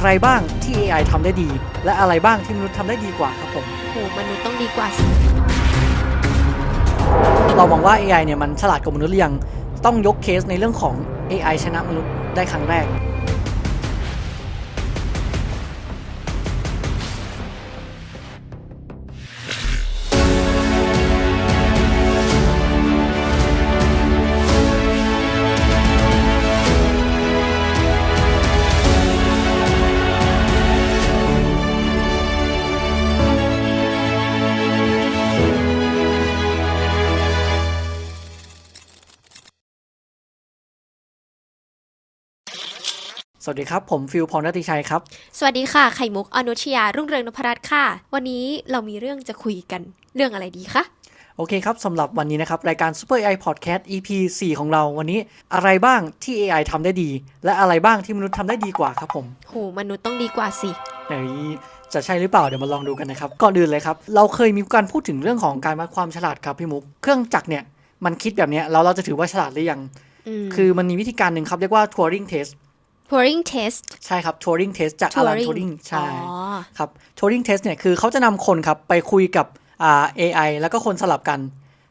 อะไรบ้างที่ AI ทำได้ดี และอะไรบ้างที่มนุษย์ทำได้ดีกว่าครับผมโหมนุษย์ต้องดีกว่าสิเรามองว่า AI เนี่ยมันฉลาดกว่ามนุษย์หรือยังต้องยกเคสในเรื่องของ AI ชนะมนุษย์ได้ครั้งแรก สวัสดีครับ ผมฟิลพรนติชัยครับ สวัสดีค่ะ ไข่มุกอนุชยา รุ่งเรืองนพรัตน์ค่ะ วันนี้เรามีเรื่องจะคุยกันเรื่องอะไรดีคะโอเคครับ สำหรับวันนี้นะครับ รายการ Super AI Podcast EP 4 ของเราวันนี้อะไรบ้างที่ AI ทำได้ดี และอะไรบ้างที่มนุษย์ทำได้ดีกว่าครับผมโหมนุษย์ต้องดีกว่าสิไหนจะใช่หรือเปล่าเดี๋ยวมาลองดูกันนะครับ ก่อนอื่นเลยครับ เราเคยมีการพูดถึงเรื่องของการวัดความฉลาดครับพี่มุก เครื่องจักรเนี่ยมันคิดแบบเนี้ยแล้วเราจะถือว่าฉลาดหรือยังอืมคือมันมีวิธีการหนึ่งครับเรียกว่า Turing Test Turing test ใช่ครับ Turing Test จากอลัน Turing Turing ใช่อ๋อครับ Turing Test เนี่ยคือเขาจะนำคนครับไปคุยกับอ่า AI แล้วก็คนสลับกัน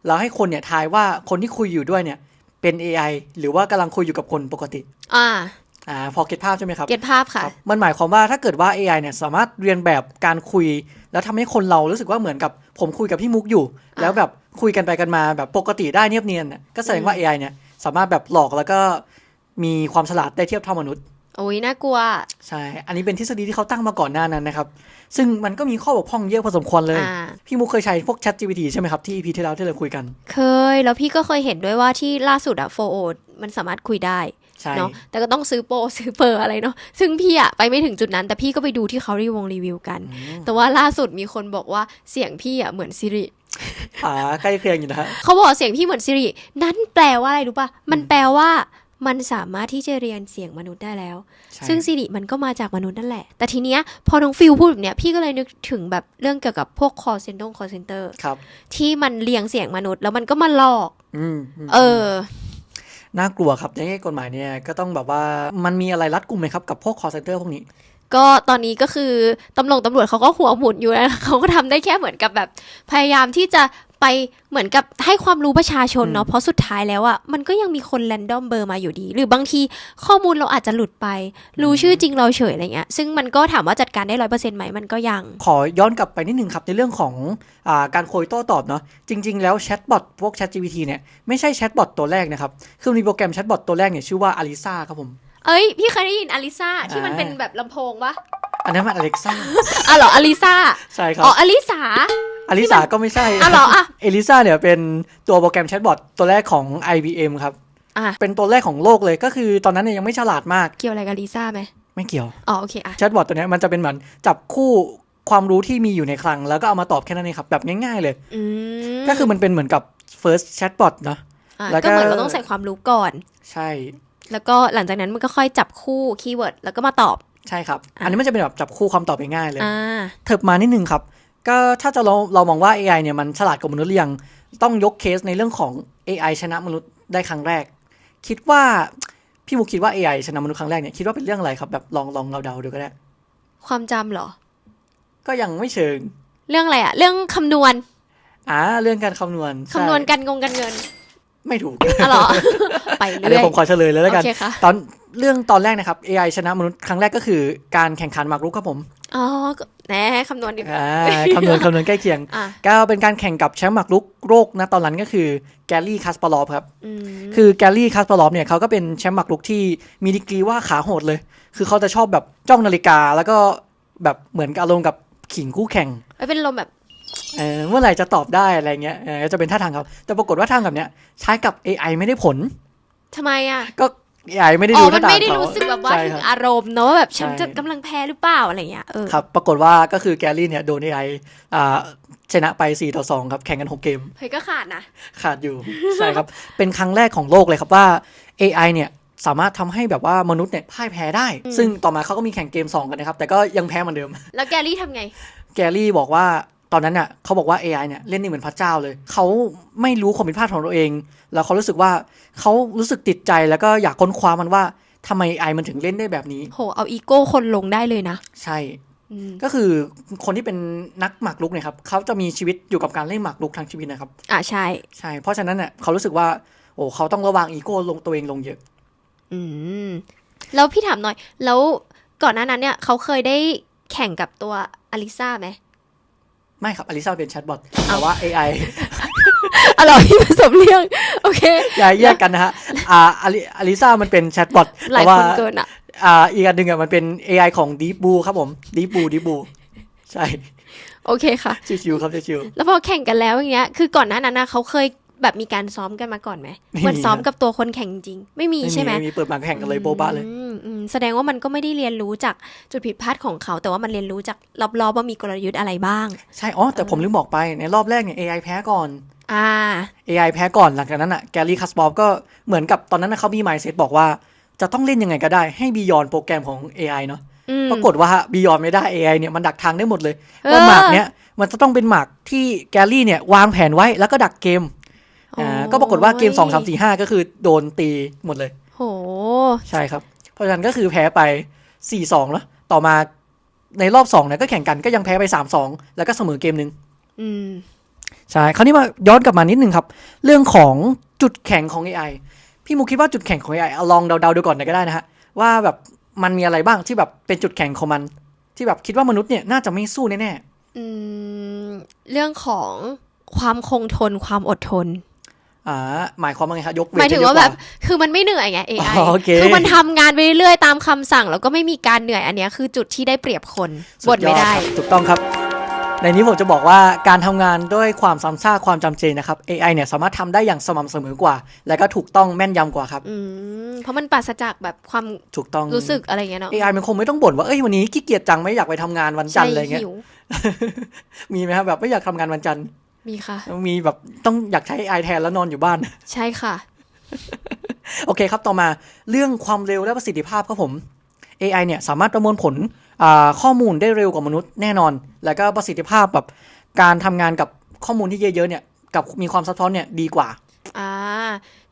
แล้วให้คนเนี่ยทายว่าคนที่คุยอยู่ด้วยเนี่ยเป็น AI หรือว่ากำลังคุยอยู่กับคนปกติ อ่าอ่าพอเก็ตภาพใช่ไหมครับ เก็ตภาพค่ะครับมันหมายความว่าถ้าเกิดว่า AI เนี่ยสามารถเรียนแบบการคุย แล้วทำให้คนเรารู้สึกว่าเหมือนกับผมคุยกับพี่มุกอยู่อ่าแล้วแบบคุยกันไปกันมาแบบปกติได้เนียบเนียนน่ะก็แสดงว่า AI เนี่ยสามารถแบบหลอกแล้วก็ มีความฉลาดได้เทียบเท่ามนุษย์ โอ้ยน่ากลัว ใช่ อันนี้เป็นทฤษฎีที่เขาตั้งมาก่อนหน้านั้นนะครับ ซึ่งมันก็มีข้อบกพร่องเยอะพอสมควรเลย อ่า พี่มุกเคยใช้พวก Chat GPT ใช่ไหมครับ ที่ EP ที่แล้วที่เราคุยกัน เคย แล้วพี่ก็เคยเห็นด้วยว่าที่ล่าสุดอะโฟโอมันสามารถคุยได้ใช่ เนาะแต่ก็ต้องซื้อโปรซื้อเปอร์อะไรเนาะซึ่งพี่อะไปไม่ถึงจุดนั้น แต่พี่ก็ไปดูที่เขารีวงรีวิวกันอืมแต่ว่าล่าสุดมีคนบอกว่าเสียงพี่อะเหมือนซิริ อ่าใกล้เคียงอยู่นะฮะ เขาบอกเสียงพี่เหมือนซิริ นั่นแปลว่าอะไรรู้ปะมันแปลว่า มันสามารถที่จะเรียนเสียงมนุษย์ได้แล้วใช่ซึ่งซิริมันก็มาจากมนุษย์นั่นแหละ แต่ทีเนี้ยพอน้องฟิลพูดแบบเนี้ยพี่ก็เลยนึกถึงแบบเรื่องเกี่ยวกับพวก call center call center ครับที่มันเรียงเสียงมนุษย์แล้วมันก็มาหลอกอืมมเออน่ากลัวครับในแง่กฎหมายเนี่ยก็ต้องแบบว่ามันมีอะไรรัดกุมไหมครับกับพวก call center พวกนี้ ก็ตอนนี้ก็คือตำรวจตำรวจเขาก็หัวหมุนอยู่แล้วเขาก็ทำได้แค่เหมือนกับแบบ พยายามที่จะ ไปเหมือนกับให้ความรู้ประชาชนเนาะอืมเพราะสุดท้ายแล้วอะมันก็ยังมีคนแรนดอมเบอร์มาอยู่ดี หรือบางทีข้อมูลเราอาจจะหลุดไป รู้ชื่อจริงเราเฉยอะไรเงี้ยซึ่งมันก็ถามว่าจัดการได้ร้อยเปอร์เซ็นต์ไหมมันก็ยัง ขอย้อนกลับไปนิดนึงครับในเรื่องของอาการคุยโต้ตอบเนาะจริง ๆ แล้วแชทบอทพวก Chat GPT เนี่ยไม่ใช่แชทบอทตัวแรกนะครับคือมีโปรแกรมแชทบอทตัวแรกเนี่ยชื่อว่า Alisa ครับผมเอ้ยพี่เคยได้ยินอลิซาที่มันอ่าเป็นแบบลำโพงปะ อันนั้นมัน Alexa อ๋อเหรออลิซาใช่ครับอ๋ออลิสา Alisa ก็ไม่ใช่อ๋อเหรออะ เอลิซาเนี่ยเป็นตัวโปรแกรมแชทบอทตัวแรกของ IBM ครับ อะเป็นตัวแรกของโลกเลยก็คือตอนนั้นเนี่ยยังไม่ฉลาดมากเกี่ยวอะไรกับลิซ่าไหมไม่เกี่ยว อ๋อโอเคอะแชทบอทตัวเนี้ยมันจะเป็นเหมือนจับคู่ความรู้ที่มีอยู่ในคลัง แล้วก็เอามาตอบแค่นั้นเองครับ แบบง่ายๆเลย อืมก็คือมันเป็นเหมือนกับ first chatbot เนอะ อะแล้วก็ ก็เหมือนเราต้องใส่ความรู้ก่อน ใช่ แล้วก็หลังจากนั้นมันก็ค่อยจับคู่คีย์เวิร์ดแล้วก็มาตอบ ใช่ครับอะอันนี้มันจะเป็นแบบจับคู่คำตอบง่ายๆเลยอ่าเถิบมานิดนึงครับ ก็ถ้าจะเราเรามองว่า AI เนี่ยมันฉลาดกว่ามนุษย์หรือยังต้องยกเคสในเรื่องของ AI ชนะมนุษย์ได้ครั้งแรก คิดว่าพี่มุกคิดว่า AI ชนะมนุษย์ครั้งแรกเนี่ยคิดว่าเป็นเรื่องอะไรครับแบบลองลองเราเดาๆดูก็ได้ ความจำเหรอ ก็ยังไม่เชิง เรื่องอะไรอะเรื่องคำนวณอ่าเรื่องการคำนวณคำนวณใช่การงงการเงิน ไม่ถูกอ๋อเหรอไปอันเรื่นี้อยผมขอเฉลยเลยแล้วกันโอเคค่ะตอนเรื่องตอนแรกนะครับ AI ชนะมนุษย์ครั้งแรกก็คือการแข่งขันหมากรุกครับผม อ๋อก็แหนคำนวณดิอ่าคำนวณคำนวณใกล้เคียงอะก็เป็นการแข่งกับแชมป์หมากรุกโลกนะตอนนั้นก็คือแกลลี่คาสปารอฟครับอืมคือแกลลี่คาสปารอฟเนี่ยเขาก็เป็นแชมป์หมากรุกที่มีดีกรีว่าขาโหดเลย คือเขาจะชอบแบบจ้องนาฬิกาแล้วก็แบบเหมือนกับอารมณ์กับขิงคู่แข่งไม่เป็นลมแบบ เออเมื่อไหร่จะตอบได้อะไรเงี้ยเออก็จะเป็นท่าทางเขาแต่ปรากฏว่าทางแบบเนี้ยใช้กับ AI ไม่ได้ผลทำไมอะ ก็ AI ไม่ได้อ๋ดูอมันท่าทางไม่ได้เขารู้สึกแบบว่าใช่ถึคงรับ อารมณ์เนอะว่าแบบฉันใช่ จะกำลังแพ้หรือเปล่าอะไรเงี้ยเออ ครับ ปรากฏว่าก็คือแกลลี่เนี่ยโดน AI อ่าชนะไป 4 ต่อ 2 ครับ แข่งกัน 6 เกม เฮ้ยก็ขาดนะ ขาดอยู่ ใช่ครับ เป็นครั้งแรกของโลกเลยครับว่า AI เนี่ย สามารถทำให้แบบว่ามนุษย์เนี่ยพ่ายแพ้ได้ อืม ซึ่งต่อมาเขาก็มีแข่งเกม 2 กันนะครับ แต่ก็ยังแพ้เหมือนเดิม แล้วแกรี่ทำไง แกลลี่บอกว่า ตอนนั้นน่ะเขาบอกว่า AI เนี่ยเล่นนี่เหมือนพระเจ้าเลย เขาไม่รู้ความผิดพลาดของตัวเอง แล้วเขารู้สึกว่าเขารู้สึกติดใจแล้วก็อยากค้นคว้ามันว่าทำไม AI มันถึงเล่นได้แบบนี้ โห เอาอีโก้คนลงได้เลยนะ ใช่อืมก็คือคนที่เป็นนักหมากรุกเนี่ยครับเขาจะมีชีวิตอยู่กับการเล่นหมากรุกทั้งชีวิตนะครับ อะใช่ ใช่ เพราะฉะนั้นเนี่ยเขารู้สึกว่า โอ้เขาต้องระวังอีโก้ลงตัวเองลงเยอะ อืม แล้วพี่ถามหน่อย แล้วก่อนหน้านั้นเนี่ยเขาเคยได้แข่งกับตัวอลิซ่าไหม ไม่ครับอลิซาเป็นแชทบอทแต่ว่า AI อ๋อเหรอพี่ผสมเรื่องโอเคอย่าแยกกันนะฮะอ่าอลิอลิซามันเป็นแชทบอทหลายแต่ว่าคนเกินอะอ่าอีกอันหนึ่งอะมันเป็น AI ของ Deep Blue ครับผม Deep Blue Deep Blue ใช่ โอเคค่ะ ชิวๆครับชิวแล้วพอแข่งกันแล้วอย่างเงี้ย คือก่อนหน้านั้นนะเขาเคย แบบมีการซ้อมกันมาก่อนไหมไม่มีเหมือนซ้อมกับตัวคนแข่งจริง ไม่มีๆใช่ไหมไม่มีเปิดมาแข่งกันเลยโบ๊ะบ้าเลยอืมอืมแสดงว่ามันก็ไม่ได้เรียนรู้จากจุดผิดพลาดของเขา แต่ว่ามันเรียนรู้จากรอบๆว่ามีกลยุทธ์อะไรบ้าง ใช่อ๋อแต่ผมลืมบอกไปในรอบแรกเนี่ย AI แพ้ก่อนอ่า AI แพ้ก่อนหลังจากนั้นอะแกลลี่คัสบอฟก็เหมือนกับตอนนั้นนะเขามี mindset บอกว่าจะต้องเล่นยังไงก็ได้ให้บียอนโปรแกรมของ AI เนาะอืมปรากฏว่าบียอนไม่ได้ AI เนี่ยมันดักทางได้หมดเลยเออว่าหมากเนี้ยมันจะต้องเป็นหมากที่แกลลี่เนี่ยวางแผนไว้แล้วก็ดักเกม อ่าก็ปรากฏว่าเกม2 3 4 5ก็คือโดนตีหมดเลย โห ใช่ครับ เพราะฉะนั้นก็คือแพ้ไป4-2แล้ว ต่อมาในรอบ2เนี่ยก็แข่งกันก็ยังแพ้ไป3-2แล้วก็เสมอเกมหนึ่งอืมใช่คราวนี้มาย้อนกลับมานิดนึงครับ เรื่องของจุดแข็งของ AI พี่มูคิดว่าจุดแข็งของ AI เอาลองเดาๆดูก่อนหน่อยก็ได้นะฮะว่าแบบมันมีอะไรบ้างที่แบบเป็นจุดแข็งของมัน ที่แบบคิดว่ามนุษย์เนี่ยน่าจะไม่สู้แน่อืมเรื่องของความคงทนความอดทนๆ อ่าหมายความว่าไงครับยกเว้นหมายถึงจะเยว่าอะกแบบคือมันไม่เหนื่อยไง AI อ๋อโอเคคือมันทำงานไปเรื่อยๆตามคำสั่ง แล้วก็ไม่มีการเหนื่อยอันเนี้ยคือจุดที่ได้เปรียบคนสุบ่นไม่ยอได้ครับถูกต้องครับ ในนี้ผมจะบอกว่าการทำงานด้วยความซ้ำซากความจำเจนะครับ AI เนี่ยสามารถทำได้อย่างสม่ำเสมอกว่า และก็ถูกต้องแม่นยำกว่าครับอืมเพราะมันปราศจากแบบความถูกต้องรู้สึกอะไรเงี้ยเนาะ AI มันคงไม่ต้องบ่นว่าเอ้ยวันนี้ขี้เกียจจังไม่อยากไปทำงานวันจันทร์อะไรเงี้ยหิวมีไหมครับแบบไม่อยากทำงานวันจันทร์ มีค่ะ มีแบบต้องอยากใช้ AI แทนแล้วนอนอยู่บ้าน ใช่ค่ะ โอเคครับต่อมาเรื่องความเร็วและประสิทธิภาพครับผม AI เนี่ยสามารถประมวลผลอ่าข้อมูลได้เร็วกว่ามนุษย์แน่นอน แล้วก็ประสิทธิภาพแบบการทำงานกับข้อมูลที่เยอะๆเนี่ยกับมีความซับซ้อนเนี่ยดีกว่าอ่า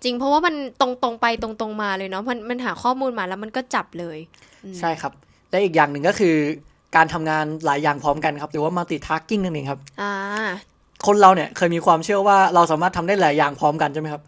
จริงเพราะว่ามันตรงตรงๆไปตรงตรงๆมาเลยเนาะมันมันหาข้อมูลมาแล้วมันก็จับเลยอืมใช่ครับ และอีกอย่างหนึ่งก็คือ การทำงานหลายอย่างพร้อมกันครับหรือว่า multitasking นั่นเองครับอ่า คนเราเนี่ยเคยมีความเชื่อว่าเราสามารถทำได้หลายอย่างพร้อมกันใช่ไหมครับ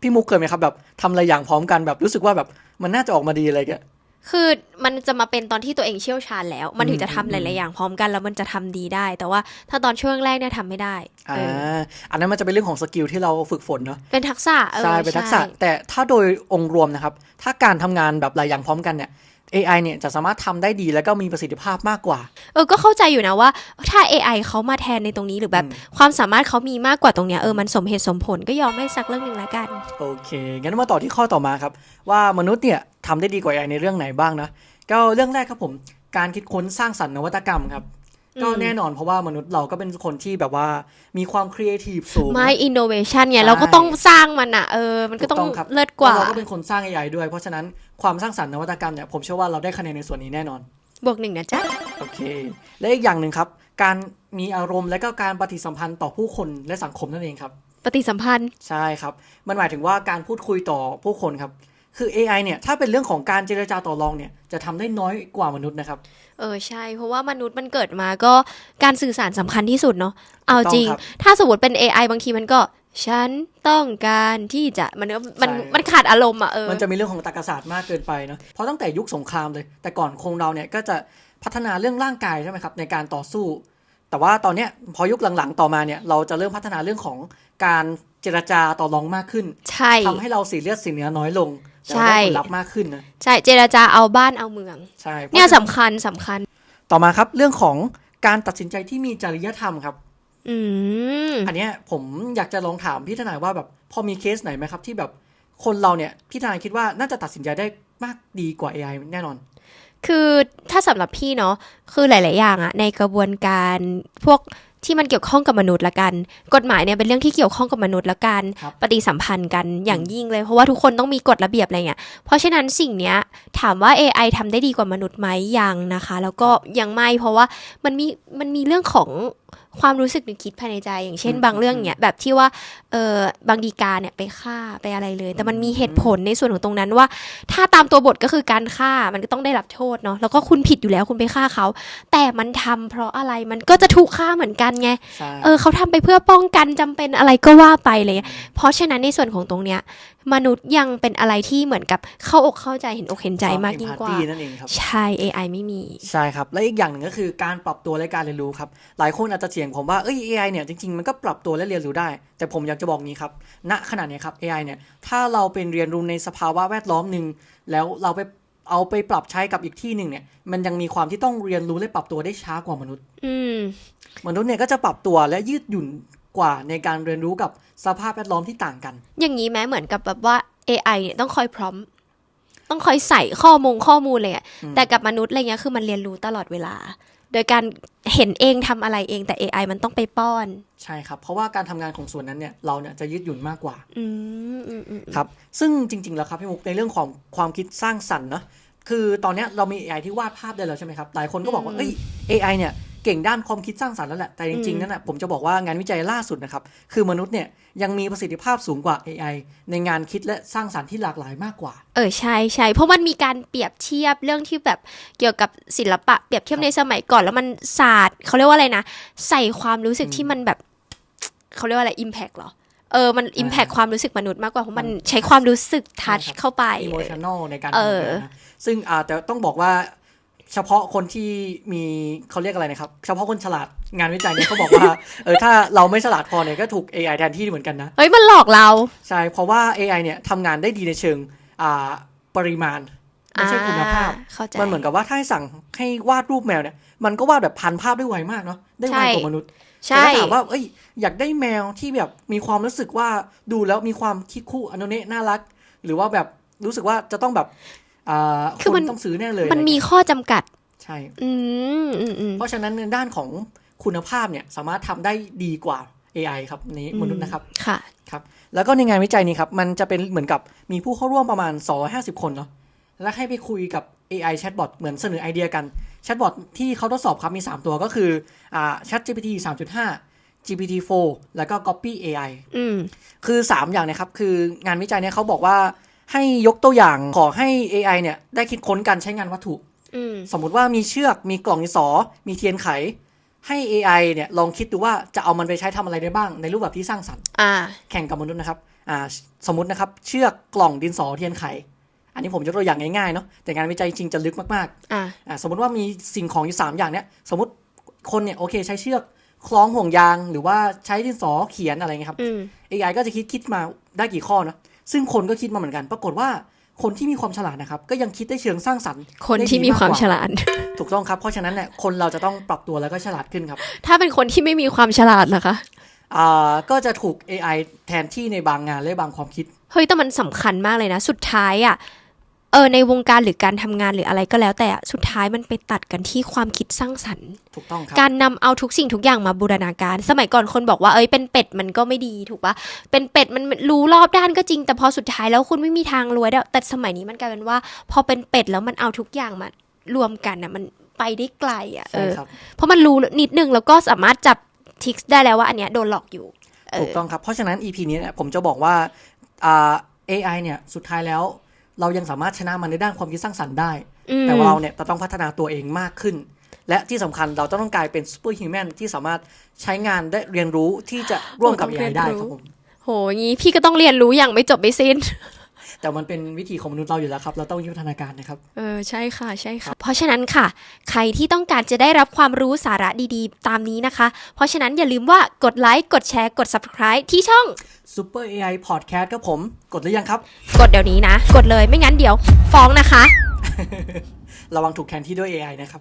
พี่มุกเคยไหมครับแบบทำหลายอย่างพร้อมกันแบบรู้สึกว่าแบบมันน่าจะออกมาดีอะไรเงี้ยคือมันจะมาเป็นตอนที่ตัวเองเชี่ยวชาญแล้ว มันถึงจะอืมทำหลาย ๆ อย่างพร้อมกันแล้วมันจะทำดีได้ แต่ว่าถ้าตอนช่วงแรกเนี่ยทำไม่ได้อ่าเอออันนั้นมันจะเป็นเรื่องของสกิลที่เราฝึกฝนเนาะเป็นทักษะเออใช่เป็นทักษะ แต่ถ้าโดยองค์รวมนะครับ ถ้าการทำงานแบบหลายอย่างพร้อมกันเนี่ย AI เนี่ยจะสามารถทำได้ดีแล้วก็มีประสิทธิภาพมากกว่า เออ ก็เข้าใจอยู่นะว่า ถ้า AI เขามาแทนในตรงนี้หรือแบบอืมความสามารถเขามีมากกว่าตรงเนี้ยเออมันสมเหตุสมผลก็ยอมให้สักเรื่องหนึ่งละกัน โอเค งั้นมาต่อที่ข้อต่อมาครับ ว่ามนุษย์เนี่ยทำได้ดีกว่า AI ในเรื่องไหนบ้างนะ ก็เรื่องแรกครับผม การคิดค้นสร้างสรรค์นวัตกรรมครับก็อืมแน่นอนเพราะว่ามนุษย์เราก็เป็นคนที่แบบว่ามีความครีเอทีฟสูงไม่ innovation ไงใช่เราก็ต้องสร้างมันอะเออ มันก็ต้องถูครับเลิศกว่าแเราก็เป็นคนสร้าง AI ด้วย เพราะฉะนั้น ความสร้างสรรค์นวัตกรรมเนี่ยผมเชื่อว่าเราได้คะแนนในส่วนนี้แน่นอน บวกหนึ่งนะจ๊ะ โอเค และอีกอย่างหนึ่งครับ การมีอารมณ์และก็การปฏิสัมพันธ์ต่อผู้คนและสังคมนั่นเองครับ ปฏิสัมพันธ์ ใช่ครับ มันหมายถึงว่าการพูดคุยต่อผู้คนครับ คือ AI เนี่ยถ้าเป็นเรื่องของการเจรจาต่อรองเนี่ยจะทำได้น้อยกว่ามนุษย์นะครับ เออใช่ เพราะว่ามนุษย์มันเกิดมาก็การสื่อสารสำคัญที่สุดเนาะเอาจริงถูกต้องครับถ้าสมมติเป็น AI บางทีมันก็ฉันต้องการที่จะมันก็มันใช่มันขาดอารมณ์อะเออมันจะมีเรื่องของตรรกศาสตร์มากเกินไปเนาะเพราะตั้งแต่ยุคสงครามเลย แต่ก่อนคงเราเนี่ยก็จะพัฒนาเรื่องร่างกายใช่ไหมครับในการต่อสู้ แต่ว่าตอนเนี้ยพอยุคหลังๆต่อมาเนี่ยเราจะเริ่มพัฒนาเรื่องของการเจรจาต่อรองมากขึ้นใช่ทำให้เราเสียเลือดเสียเนื้อน้อยลงแต่ใช่เราได้ผลลัพธ์มากขึ้นนะใช่เจรจาเอาบ้านเอาเมืองใช่พราะเนี่ยฉะสำคัญสำคัญ ต่อมาครับเรื่องของการตัดสินใจที่มีจริยธรรมครับอืมอันเนี้ยผมอยากจะลองถามพี่ทนายว่าแบบพอมีเคสไหนไหมครับ ที่แบบคนเราเนี่ยพี่ทนายคิดว่าน่าจะตัดสินใจได้มากดีกว่า AI แน่นอน คือถ้าสำหรับพี่เนาะคือหลาย ๆ อย่างอะในกระบวนการพวกที่มันเกี่ยวข้องกับมนุษย์ละกัน กฎหมายเนี่ยเป็นเรื่องที่เกี่ยวข้องกับมนุษย์ละกันครับปฏิสัมพันธ์กันอย่างยิ่งเลย เพราะว่าทุกคนต้องมีกฎระเบียบอะไรเงี้ย เพราะฉะนั้นสิ่งเนี้ยถามว่า AI ทำได้ดีกว่ามนุษย์ไหมยังนะคะ แล้วก็ยังไม่เพราะว่ามันมีมันมีเรื่องของ ความรู้สึกนึกคิดภายในใจ อย่างเช่นอืมบางเรื่องเนี่ยแบบที่ว่าเออบางดีกาเนี่ยไปฆ่าไปอะไรเลย แต่มันมีเหตุผลในส่วนของตรงนั้นว่า ถ้าตามตัวบทก็คือการฆ่ามันก็ต้องได้รับโทษเนาะแล้วก็คุณผิดอยู่แล้วคุณไปฆ่าเขา แต่มันทำเพราะอะไรมันก็จะถูกฆ่าเหมือนกันไงใช่เออเขาทำไปเพื่อป้องกันจำเป็นอะไรก็ว่าไปเลย เพราะฉะนั้นในส่วนของตรงเนี้ย มนุษย์ยังเป็นอะไรที่เหมือนกับเข้าอกเข้าใจเห็นอกเห็นใจมากยิ่งกว่า Empathy นั่นเองครับใช่ AI ไม่มี ใช่ครับ และอีกอย่างหนึ่งก็คือการปรับตัวและการเรียนรู้ครับ หลายคนอาจจะเถียงผมว่าเอ้ย AI เนี่ยจริงๆมันก็ปรับตัวและเรียนรู้ได้ แต่ผมอยากจะบอกนี้ครับณขณะเนี้ยครับ AI เนี่ยถ้าเราเป็นเรียนรู้ในสภาวะแวดล้อมหนึ่งแล้วเราไปเอาไปปรับใช้กับอีกที่หนึ่งเนี่ยมันยังมีความที่ต้องเรียนรู้และปรับตัวได้ช้ากว่ามนุษย์ อืม มนุษย์เนี่ยก็จะปรับตัวและยืดหยุ่น กว่าในการเรียนรู้กับสภาพแวดล้อมที่ต่างกัน อย่างนี้ไหมเหมือนกับแบบว่า AI เนี่ยต้องคอยพร้อม ต้องคอยใส่ข้อมูลข้อมูลเลยอะอืมแต่กับมนุษย์อะไรเงี้ยคือมันเรียนรู้ตลอดเวลา โดยการเห็นเองทำอะไรเองแต่ AI มันต้องไปป้อน ใช่ครับ เพราะว่าการทำงานของส่วนนั้นเนี่ยเราเนี่ยจะยืดหยุ่นมากกว่าอืมอืมอืมครับ ซึ่งจริง ๆ แล้วครับพี่มุกในเรื่องของความคิดสร้างสรรค์เนอะคือตอนเนี้ยเรามี AI ที่วาดภาพได้แล้วใช่ไหมครับ หลายคนก็บอกว่าเอ้ย AI เนี่ย เก่งด้านความคิดสร้างสรรค์แล้วแหละ แต่จริงๆ นั่นนะผมจะบอกว่างานวิจัยล่าสุดนะครับ คือมนุษย์เนี่ยยังมีประสิทธิภาพสูงกว่า AI ในงานคิดและสร้างสรรค์ที่หลากหลายมากกว่า เออใช่ใช่เพราะมันมีการเปรียบเทียบเรื่องที่แบบเกี่ยวกับศิลปะเปรียบเทียบในสมัยก่อนแล้วมันศาสตร์เขาเรียกว่าอะไรนะ ใส่ความรู้สึกอืมที่มันแบบเขาเรียกว่าอะไร impact เหรอเออ มันอ่า impact ความรู้สึกมนุษย์มากกว่าเพราะมันใช้ความรู้สึก touch ใช่ครับเข้าไป emotional ในการเอทำองานนะซึ่งอาแต่ต้องบอกว่า เฉพาะคนที่มีเขาเรียกอะไรนะครับ เฉพาะคนฉลาดงานวิจัยเนี่ยเขาบอกว่า เออถ้าเราไม่ฉลาดพอเนี่ยก็ถูก AI แทนที่เหมือนกันนะ เฮ้ย มันหลอกเรา ใช่ เพราะว่า AI เนี่ยทำงานได้ดีในเชิงอ่าปริมาณไม่ใช่คุณภาพอ่เข้าใจมันเหมือนกับว่าถ้าให้สั่งให้วาดรูปแมวเนี่ย มันก็วาดแบบพันภาพได้ไวมากเนาะ ได้ไวใช่กว่ามนุษย์แต่ใช่ถ้าถามว่า เอ้ย อยากได้แมวที่แบบมีความรู้สึกว่าดูแล้วมีความคิดคู่อนุเนะน่ารัก หรือว่าแบบรู้สึกว่าจะต้องแบบอ่า คือคมันนต้องซื้อแน่เลย มันมีอะไรเงี้ยข้อจำกัด ใช่อืมอืมอืมเพราะฉะนั้นในด้านของคุณภาพเนี่ยสามารถทำได้ดีกว่า AI ครับนี้มนุษย์นะครับค่ะครับแล้วก็ในงานวิจัยนี้ครับ มันจะเป็นเหมือนกับมีผู้เข้าร่วมประมาณ 250 คนเนาะและให้ไปคุยกับ AI chatbot เหมือนเสนอไอเดียกัน chatbot ที่เขาทดสอบครับมี 3 ตัวก็คืออ่า ChatGPT 3.5 GPT-4 แล้วก็ Copy AI อืมคือ 3 อย่างเนะครับ คืองานวิจัยเนี่ยเขาบอกว่า ให้ยกตัวอย่างขอให้ AI เนี่ยได้คิดค้นการใช้งานวัตถุอืมสมมุติว่ามีเชือกมีกล่องดินสอ มีเทียนไข ให้ AI เนี่ยลองคิดดูว่าจะเอามันไปใช้ทำอะไรได้บ้าง ในรูปแบบที่สร้างสรรค์อ่าแข่งกับมนุษย์นะครับอ่าสมมตินะครับเชือกกล่องดินสอเทียนไข อันนี้ผมยกตัวอย่างง่ายๆเนาะแต่งานวิจัยจริงจะลึกมากอ่าๆอ่าสมมติว่ามีสิ่งของอยู่สามอย่างเนี้ยสมมติคนเนี่ยโอเค ใช้เชือกคล้องห่วงยางหรือว่าใช้ดินสอเขียนอะไรเงี้ยครับอืม AI ก็จะคิดคิดมาได้กี่ข้อเนาะ ซึ่งคนก็คิดมาเหมือนกัน ปรากฏว่าคนที่มีความฉลาดนะครับ ก็ยังคิดได้เชิงสร้างสรรค์คนที่มีความฉลาด ถูกต้องครับ เพราะฉะนั้นเนี่ยคนเราจะต้องปรับตัวแล้วก็ฉลาดขึ้นครับ ถ้าเป็นคนที่ไม่มีความฉลาดล่ะคะอ่าก็จะถูก AI แทนที่ในบางงานและบางความคิด เฮ้ยแต่มันสำคัญมากเลยนะ สุดท้ายอะ่ะ เออในวงการหรือการทำงานหรืออะไรก็แล้ว แต่อะสุดท้ายมันไปตัดกันที่ความคิดสร้างสรรค์ ถูกต้องครับ การนำเอาทุกสิ่งทุกอย่างมาบูรณาการ สมัยก่อนคนบอกว่าเอ้ยเป็นเป็ดมันก็ไม่ดีถูกปะเป็นเป็ดมันรู้รอบด้านก็จริง แต่พอสุดท้ายแล้วคุณไม่มีทางรวยได้แต่สมัยนี้มันกลายเป็นว่า พอเป็นเป็ดแล้วมันเอาทุกอย่างมารวมกันน่ะมันไปได้ไกลอะเอใช่อครับ เพราะมันรู้นิดนึงแล้วก็สามารถจับทิกได้แล้วว่าอันเนี้ยโดนหลอกอยู่เอถูอกต้องครับ เพราะฉะนั้น EP นี้เนี่ยผมจะบอกว่าอ่า AI เนี่ยสุดท้ายแล้ว เรายังสามารถชนะมันในด้านความคิดสร้างสรรค์ได้อืมแต่ว่าเราเนี่ยจะต้องพัฒนาตัวเองมากขึ้น และที่สำคัญเราต้องกลายเป็นซูเปอร์ฮิวแมนที่สามารถใช้งานได้เรียนรู้ที่จะร่วมกับต้องเรีย AI นได้รู้ครับผมโหงี้พี่ก็ต้องเรียนรู้อย่างไม่จบไม่สิ้น แต่มันเป็นวิธีของมนุษย์เราอยู่แล้วครับ เราต้องยุทธนาการนะครับ เออใช่ค่ะใช่ค่ะ เพราะฉะนั้นค่ะ ใครที่ต้องการจะได้รับความรู้สาระดีๆ ตามนี้นะคะ เพราะฉะนั้นอย่าลืมว่ากดไลค์กดแชร์กด subscribe ที่ช่อง Super AI Podcast ครับผม กดหรือยังครับ กดเดี๋ยวนี้นะ กดเลยไม่งั้นเดี๋ยว ฟ้องนะคะ ระวังถูกแทนที่ด้วย AI นะครับ